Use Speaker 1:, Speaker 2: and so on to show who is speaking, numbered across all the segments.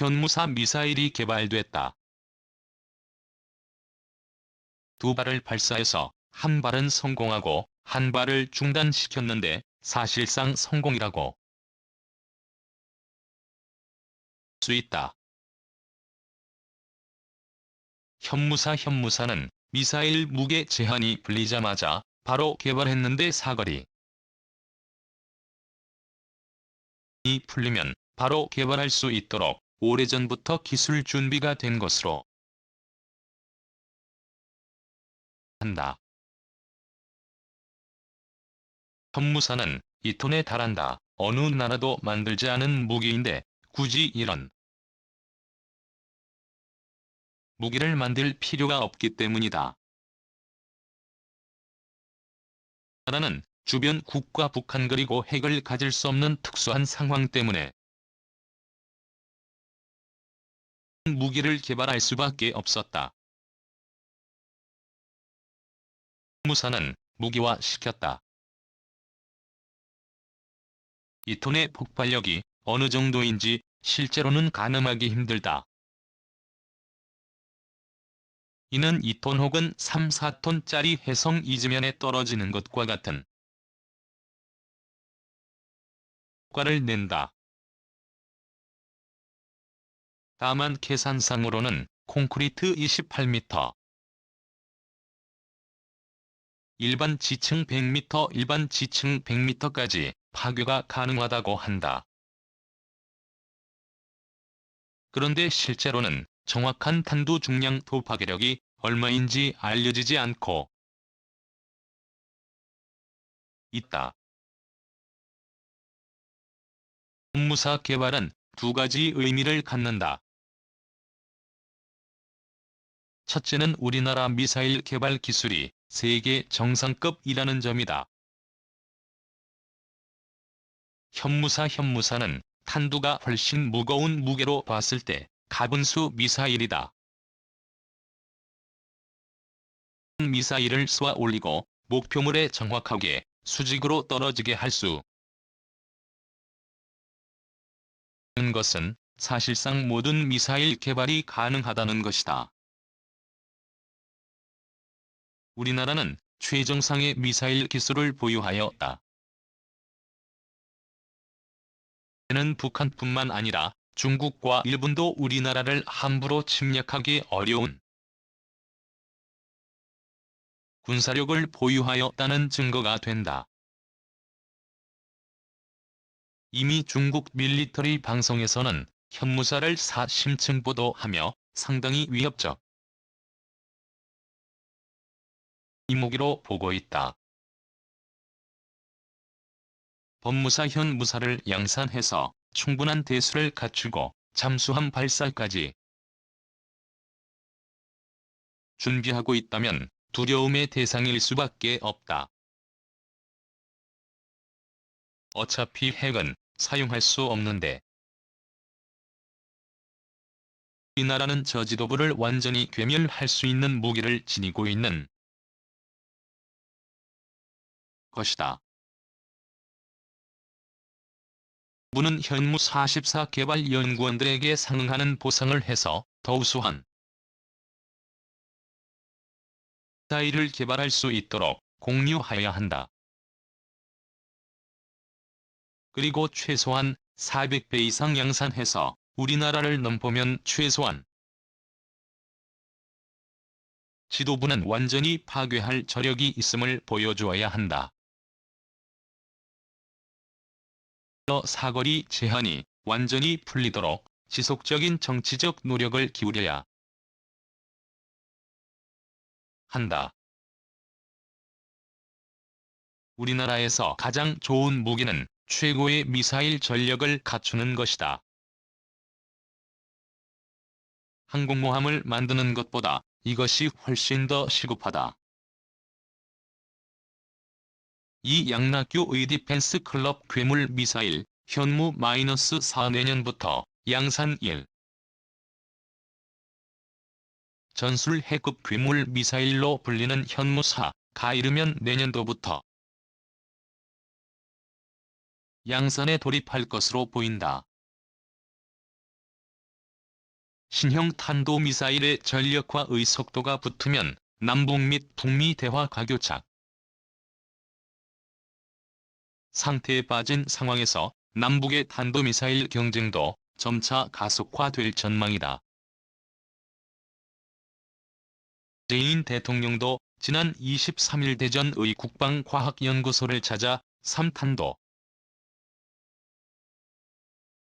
Speaker 1: 현무사 미사일이 개발됐다. 두 발을 발사해서 한 발은 성공하고 한 발을 중단시켰는데 사실상 성공이라고 수 있다. 현무사 현무사는 미사일 무게 제한이 풀리자마자 바로 개발했는데 사거리 이 풀리면 바로 개발할 수 있도록 오래전부터 기술 준비가 된 것으로 한다. 현무사는 2톤에 달한다. 어느 나라도 만들지 않은 무기인데 굳이 이런 무기를 만들 필요가 없기 때문이다. 나라는 주변 국가 북한 그리고 핵을 가질 수 없는 특수한 상황 때문에 무기를 개발할 수밖에 없었다. 무사는 무기화 시켰다. 이 톤의 폭발력이 어느 정도인지 실제로는 가늠하기 힘들다. 이는 2톤 혹은 3, 4톤짜리 해성 이지면에 떨어지는 것과 같은 효과를 낸다. 다만 계산상으로는 콘크리트 28m, 일반 지층 100m, 일반 지층 100m까지 파괴가 가능하다고 한다. 그런데 실제로는 정확한 탄두 중량 도파괴력이 얼마인지 알려지지 않고 있다. 무사 개발은 두 가지 의미를 갖는다. 첫째는 우리나라 미사일 개발 기술이 세계 정상급이라는 점이다. 현무사 현무사는 탄두가 훨씬 무거운 무게로 봤을 때 가분수 미사일이다. 미사일을 쏘아 올리고 목표물에 정확하게 수직으로 떨어지게 할 수 있는 것은 사실상 모든 미사일 개발이 가능하다는 것이다. 우리나라는 최정상의 미사일 기술을 보유하였다. 는 북한뿐만 아니라 중국과 일본도 우리나라를 함부로 침략하기 어려운 군사력을 보유하였다는 증거가 된다. 이미 중국 밀리터리 방송에서는 현무사를 사심층 보도하며 상당히 위협적 이무기로 보고 있다. 법무사 현 무사를 양산해서 충분한 대수를 갖추고 잠수함 발사까지 준비하고 있다면 두려움의 대상일 수밖에 없다. 어차피 핵은 사용할 수 없는데 우리나라는 저지도부를 완전히 괴멸할 수 있는 무기를 지니고 있는 것이다. 부는 현무 44 개발 연구원들에게 상응하는 보상을 해서 더 우수한 미사일을 개발할 수 있도록 공유하여야 한다. 그리고 최소한 400배 이상 양산해서 우리나라를 넘보면 최소한 지도부는 완전히 파괴할 저력이 있음을 보여주어야 한다. 사거리 제한이 완전히 풀리도록 지속적인 정치적 노력을 기울여야 한다. 우리나라에서 가장 좋은 무기는 최고의 미사일 전력을 갖추는 것이다. 항공모함을 만드는 것보다 이것이 훨씬 더 시급하다. 이 양락교의 디펜스 클럽 괴물 미사일 현무 마이너스 4 내년부터 양산 1 전술 해급 괴물 미사일로 불리는 현무 4 가 이르면 내년도부터 양산에 돌입할 것으로 보인다. 신형 탄도미사일의 전력화의 속도가 붙으면 남북 및 북미 대화 가교착 상태에 빠진 상황에서 남북의 탄도미사일 경쟁도 점차 가속화될 전망이다. 제인 대통령도 지난 23일 대전의 국방과학연구소를 찾아 3탄도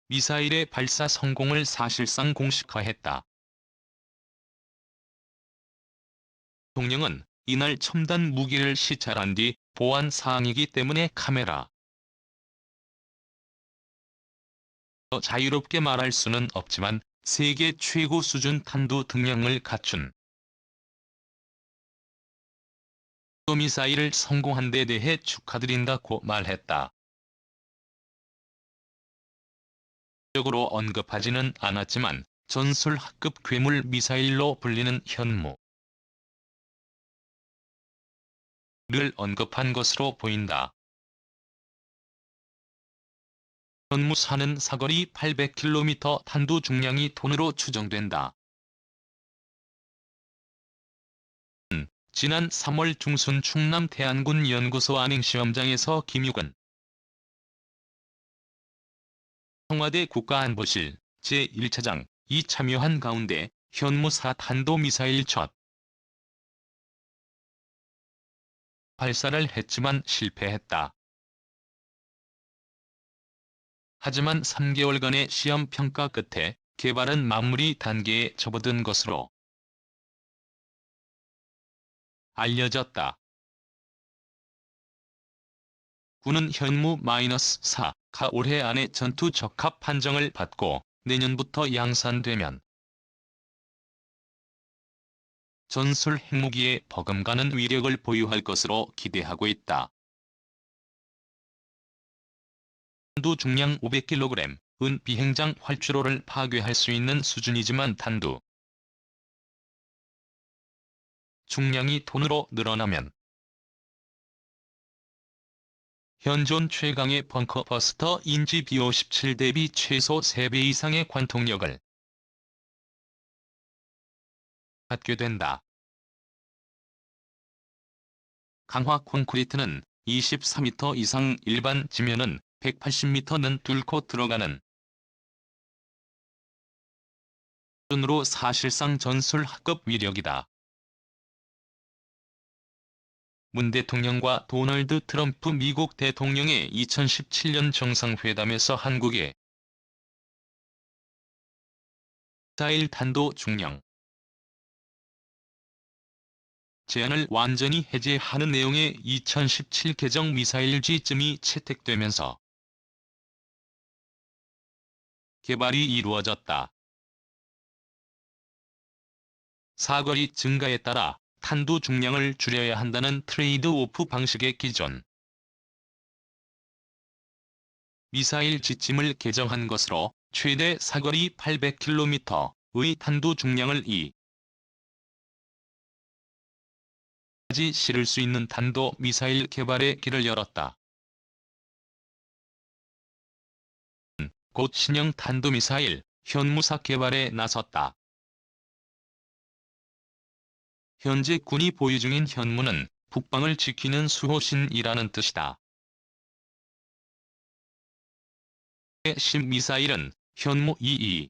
Speaker 1: 미사일의 발사 성공을 사실상 공식화했다. 대통령은 이날 첨단 무기를 시찰한 뒤 보안 사항이기 때문에 카메라 더 자유롭게 말할 수는 없지만 세계 최고 수준 탄도 등량을 갖춘 미사일을 성공한 데 대해 축하드린다고 말했다. 적으로 언급하지는 않았지만 전술학급 괴물 미사일로 불리는 현무 를 언급한 것으로 보인다. 현무사는 사거리 800km 탄두 중량이 톤으로 추정된다. 음, 지난 3월 중순 충남 태안군 연구소 안행시험장에서 김육은 청와대 국가안보실 제1차장 이 참여한 가운데 현무사 탄도미사일 첫 발사를 했지만 실패했다. 하지만 3개월간의 시험 평가 끝에 개발은 마무리 단계에 접어든 것으로 알려졌다. 군은 현무 -4가 올해 안에 전투 적합 판정을 받고 내년부터 양산되면 전술 핵무기에 버금가는 위력을 보유할 것으로 기대하고 있다. 탄두 중량 500kg, 은 비행장 활주로를 파괴할 수 있는 수준이지만 탄두 중량이 톤으로 늘어나면 현존 최강의 벙커버스터 인지 B-57 대비 최소 3배 이상의 관통력을 갖게 된다. 강화 콘크리트는 24m 이상 일반 지면은 180m는 뚫고 들어가는 수준으로 사실상 전술학급 위력이다. 문 대통령과 도널드 트럼프 미국 대통령의 2017년 정상회담에서 한국의 미사일 탄도 중량 제한을 완전히 해제하는 내용의 2017 개정 미사일지쯤이 채택되면서 개발이 이루어졌다. 사거리 증가에 따라 탄두 중량을 줄여야 한다는 트레이드 오프 방식의 기존 미사일 지침을 개정한 것으로 최대 사거리 800km의 탄두 중량을 2 까지 실을 수 있는 단도 미사일 개발에 길을 열었다. 곧 신형 탄도미사일 현무사 개발에 나섰다. 현재 군이 보유 중인 현무는 북방을 지키는 수호신이라는 뜻이다. 신미사일은 현무 22,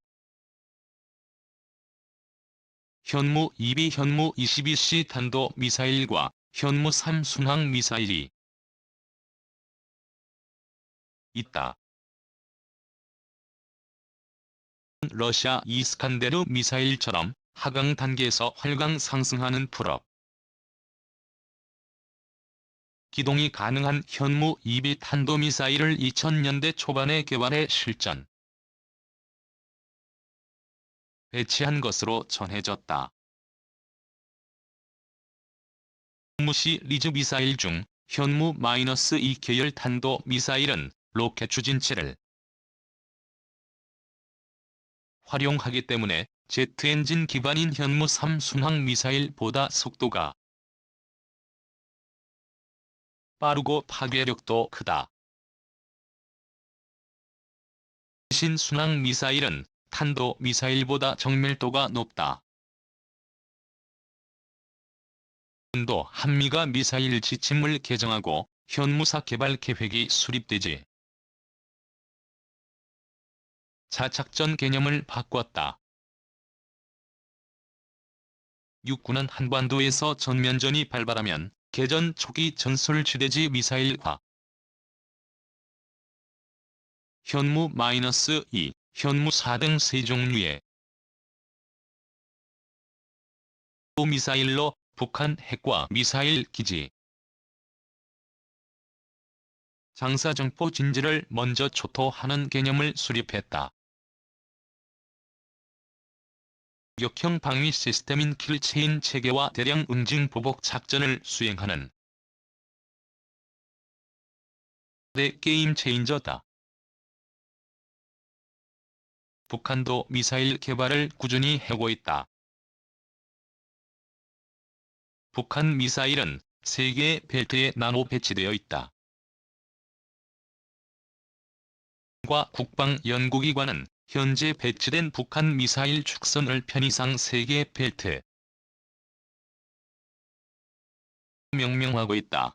Speaker 1: 현무 2B 현무 22C 탄도 미사일과 현무 3 순항 미사일이 있다. 러시아 이스칸데르 미사일처럼 하강 단계에서 활강 상승하는 풀업 기동이 가능한 현무 2B 탄도미사일을 2000년대 초반에 개발해 실전 배치한 것으로 전해졌다. 무시 리즈 미사일 중 현무 -2 계열 탄도 미사일은 로켓 추진체를 활용하기 때문에 제트 엔진 기반인 현무 3 순항 미사일보다 속도가 빠르고 파괴력도 크다. 신 순항 미사일은 탄도 미사일보다 정밀도가 높다. 도 한미가 미사일 지침을 개정하고 현무사 개발 계획이 수립되지. 자작전 개념을 바꿨다. 육군은 한반도에서 전면전이 발발하면 개전 초기 전술 지대지 미사일화 현무-2, 현무 4등 세 종류의 미사일로 북한 핵과 미사일 기지 장사정포 진지를 먼저 초토하는 개념을 수립했다. 역형 방위 시스템인 킬체인 체계와 대량 응징 보복 작전을 수행하는 대 게임 체인저다. 북한도 미사일 개발을 꾸준히 하고 있다. 북한 미사일은 세 개의 벨트에 나눠 배치되어 있다. 과 국방연구기관은 현재 배치된 북한 미사일 축선을 편의상 3개의 벨트 명명하고 있다.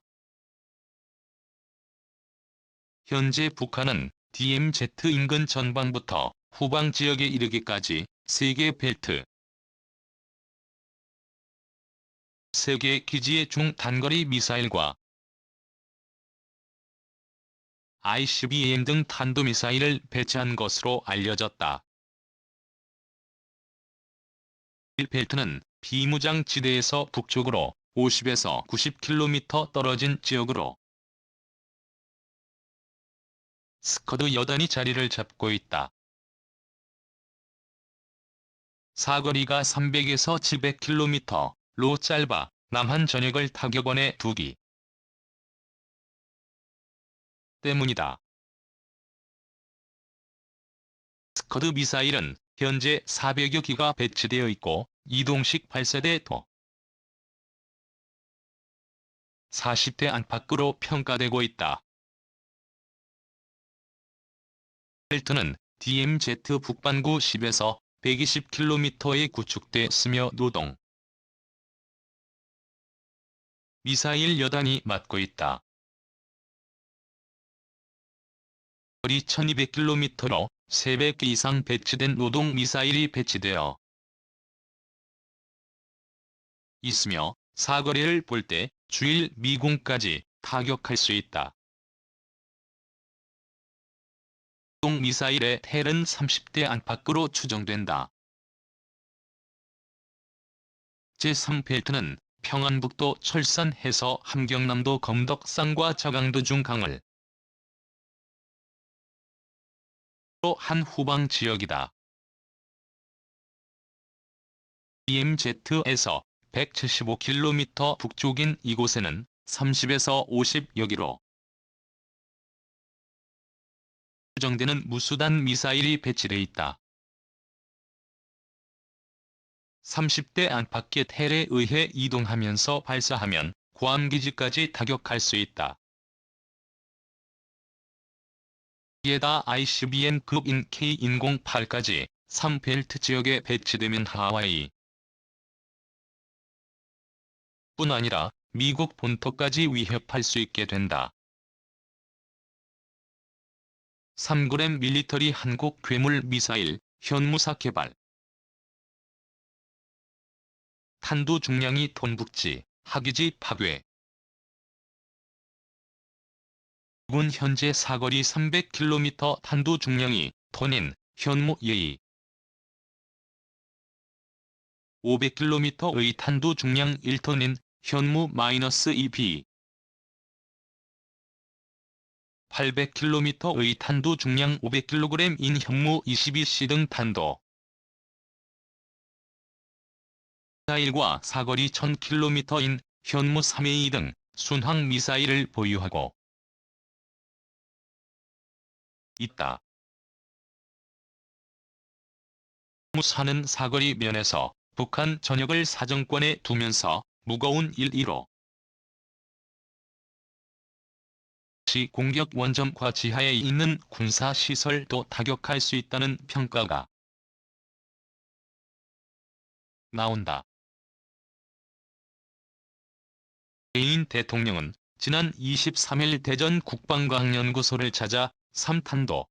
Speaker 1: 현재 북한은 DMZ 인근 전방부터 후방 지역에 이르기까지 3개 벨트 3개 기지의 중 단거리 미사일과 ICBM 등 탄도미사일을 배치한 것으로 알려졌다. 1벨트는 비무장 지대에서 북쪽으로 50에서 90km 떨어진 지역으로 스커드 여단이 자리를 잡고 있다. 사거리가 300에서 700km로 짧아 남한 전역을 타격원에 두기 때문이다. 스커드 미사일은 현재 400여 기가 배치되어 있고 이동식 발사대 도 40대 안팎으로 평가되고 있다. 벨트는 DMZ 북반구 10에서 120km에 구축돼 으며 노동 미사일 여단이 맡고 있다. 거리 1200km로 300개 이상 배치된 노동 미사일이 배치되어 있으며 사거리를 볼 때 주일 미군까지 타격할 수 있다. 노동 미사일의 텔은 30대 안팎으로 추정된다. 제3벨트는 평안북도 철산해서 함경남도 검덕산과 자강도 중 강을 한 후방 지역이다. EMZ에서 175km 북쪽인 이곳에는 30에서 50여기로 추정되는 무수단 미사일이 배치돼 있다. 30대 안팎의 텔에 의해 이동하면서 발사하면 괌기지까지 타격할 수 있다. 이에다 ICBM급인 K-108까지 3벨트 지역에 배치되면 하와이 뿐 아니라 미국 본토까지 위협할 수 있게 된다. 3g 밀리터리 한국 괴물 미사일 현무사 개발 탄두 중량이 톤북지 하기지 파괴 군 현재 사거리 300km 탄두 중량이 톤인 현무 예의. 500km의 탄두 중량 1톤인 현무-2B 800km의 탄두 중량 500kg인 현무 22C 등 탄도. 미사일과 사거리 1000km인 현무 3A 등 순항 미사일을 보유하고 있다. 무사는 사거리 면에서 북한 전역을 사정권에 두면서 무거운 1.15시 공격 원점과 지하에 있는 군사시설도 타격할 수 있다는 평가가 나온다. 레인 대통령은 지난 23일 대전 국방과학연구소를 찾아 3탄도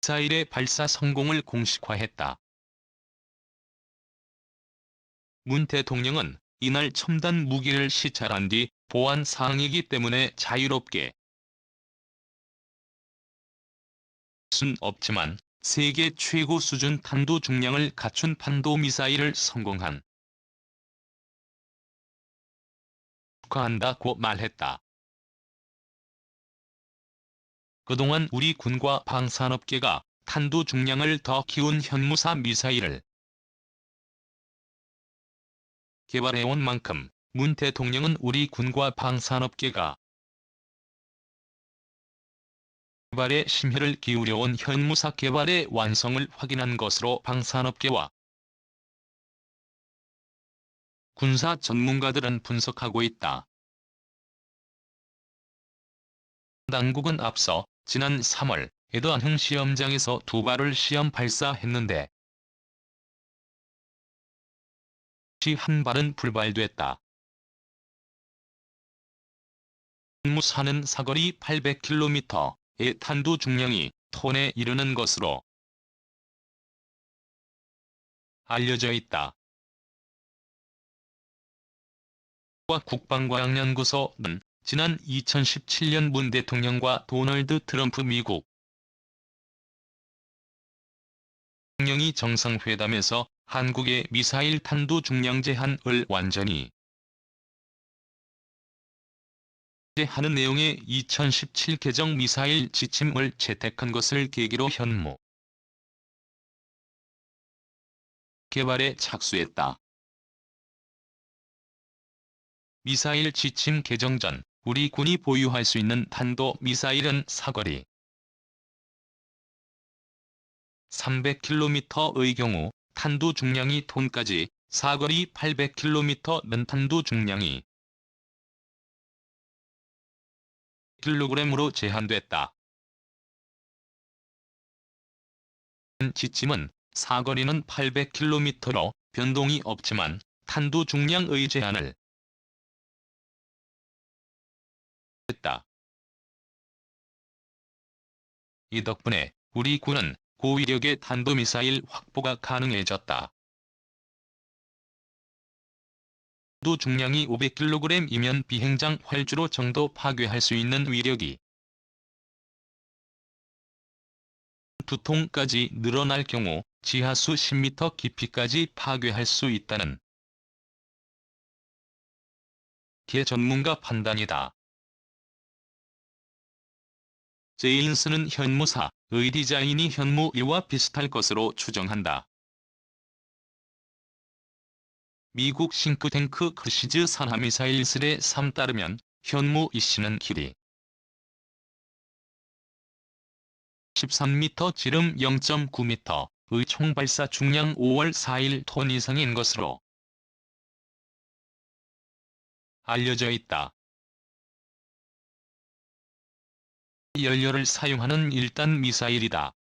Speaker 1: 미사일의 발사 성공을 공식화했다. 문 대통령은 이날 첨단 무기를 시찰한 뒤 보안 사항이기 때문에 자유롭게 순 없지만 세계 최고 수준 탄도 중량을 갖춘 탄도미사일을 성공한 축하한다고 말했다. 그동안 우리 군과 방산업계가 탄도 중량을 더 키운 현무사 미사일을 개발해온 만큼 문 대통령은 우리 군과 방산업계가 개발에 심혈을 기울여온 현무사 개발의 완성을 확인한 것으로 방산업계와 군사 전문가들은 분석하고 있다. 당국은 앞서 지난 3월 에드안흥 시험장에서 두 발을 시험 발사했는데 한 발은 불발됐다. 무사는 사거리 800km의 탄두 중량이 톤에 이르는 것으로 알려져 있다. 국방과학연구소는 지난 2017년 문 대통령과 도널드 트럼프 미국 대통령이 정상회담에서 한국의 미사일 탄두 중량 제한을 완전히 하는 내용의 2017 개정 미사일 지침을 채택한 것을 계기로 현무 개발에 착수했다. 미사일 지침 개정 전 우리 군이 보유할 수 있는 탄도 미사일은 사거리 300km의 경우 탄두 중량이 톤까지 사거리 800km는 탄두 중량이 킬로그램으로 제한됐다. 지침은 사거리는 800km로 변동이 없지만 탄두 중량의 제한을 했다. 이 덕분에 우리 군은 고위력의 탄도미사일 확보가 가능해졌다. 도 중량이 500kg이면 비행장 활주로 정도 파괴할 수 있는 위력이 두 통까지 늘어날 경우 지하수 10m 깊이까지 파괴할 수 있다는 개 전문가 판단이다. 제인스는 현무사의 디자인이 현무 1와 비슷할 것으로 추정한다. 미국 싱크탱크 크시즈 산하미사일슬의 3 따르면 현무 2씨는 길이 13m 지름 0.9m의 총발사 중량 5월 4일 톤 이상인 것으로 알려져 있다. 연료를 사용하는 1단 미사일이다.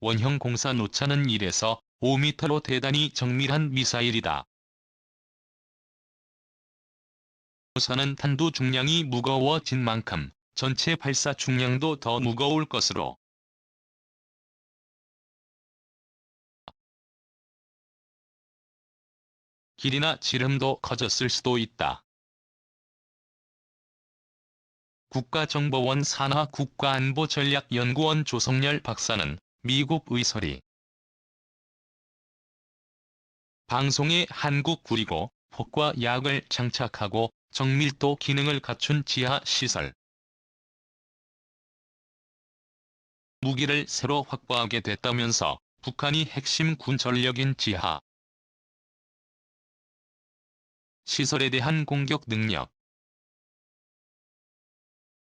Speaker 1: 원형 공사 노차는 1에서 5m로 대단히 정밀한 미사일이다. 우선은 탄두 중량이 무거워진 만큼 전체 발사 중량도 더 무거울 것으로 길이나 지름도 커졌을 수도 있다. 국가정보원 산하 국가안보전략연구원 조성열 박사는 미국 의설이 방송에 한국 구리고 폭과 약을 장착하고 정밀도 기능을 갖춘 지하 시설. 무기를 새로 확보하게 됐다면서 북한이 핵심 군 전력인 지하 시설에 대한 공격 능력